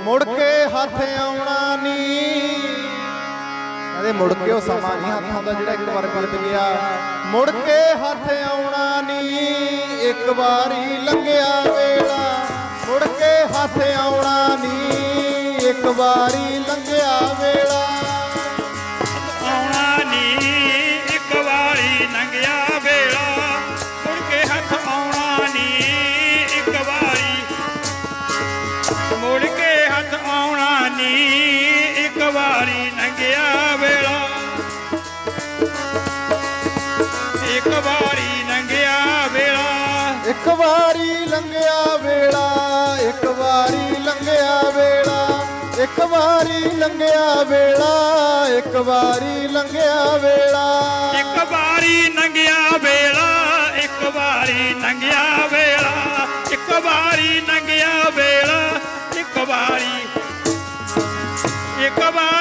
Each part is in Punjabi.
ਮੁੜ ਕੇ ਹੱਥ ਆਉਣਾ ਨਹੀਂ। ਕਹਿੰਦੇ ਮੁੜ ਕੇ ਉਹ ਸਮਾਂ ਨਹੀਂ ਹੱਥ ਆਉਂਦਾ ਜਿਹੜਾ ਇੱਕ ਵਾਰ ਬੀਤ ਗਿਆ। ਮੁੜ ਕੇ ਹੱਥ ਆਉਣਾ ਨਹੀਂ। ਇੱਕ ਵਾਰੀ ਲੰਘਿਆ ਵੇਲਾ। ਮੁੜ ਕੇ ਹੱਥ ਆਉਣਾ ਨਹੀਂ। ਇੱਕ ਵਾਰੀ ਲੰਘਿਆ ਵੇਲਾ। ਆਉਣਾ ਨੀ ਇੱਕ ਵਾਰੀ ਲੰਘਿਆ ਵੇਲਾ। ਇੱਕ ਵਾਰੀ ਲੰਘਿਆ ਵੇਲਾ। ਇੱਕ ਵਾਰੀ ਲੰਘਿਆ ਵੇਲਾ ਇੱਕ ਵਾਰੀ ਲੰਘਿਆ ਵੇਲਾ। ਇੱਕ ਵਾਰੀ ਲੰਘਿਆ ਵੇਲਾ ਇੱਕ ਵਾਰੀ ਲੰਘਿਆ ਵੇਲਾ। ਇੱਕ ਵਾਰੀ ਲੰਘਿਆ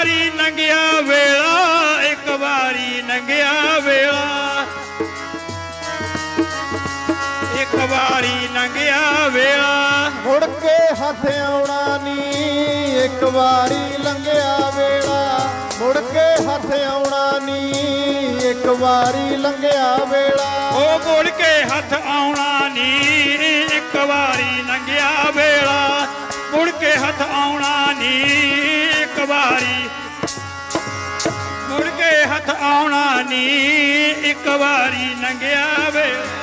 ਵਾਰੀ ਲੰਘਿਆ ਵੇਲਾ ਇੱਕ ਵਾਰੀ ਲੰਘਿਆ ਵੇਲਾ। ਇੱਕ ਵਾਰੀ ਲੰਘਿਆ ਵੇਲਾ। ਮੁੜ ਕੇ ਹੱਥ ਆਉਣਾ ਨਹੀਂ ਇੱਕ ਵਾਰੀ ਲੰਘਿਆ ਵੇਲਾ। ਮੁੜ ਕੇ ਹੱਥ ਆਉਣਾ ਨਹੀਂ ਇੱਕ ਵਾਰੀ ਲੰਘਿਆ ਵੇਲਾ। ਉਹ ਮੁੜ ਕੇ ਹੱਥ ਆਉਣਾ ਨੀ ਇੱਕ ਵਾਰੀ ਲੰਘਿਆ ਵੇਲਾ। ਮੁੜ ਕੇ ਹੱਥ ਆਉਣਾ ਨੀ ਇੱਕ ਵਾਰੀ ਇੱਕ ਵਾਰੀ ਲੰਘਿਆ ਵੇਲਾ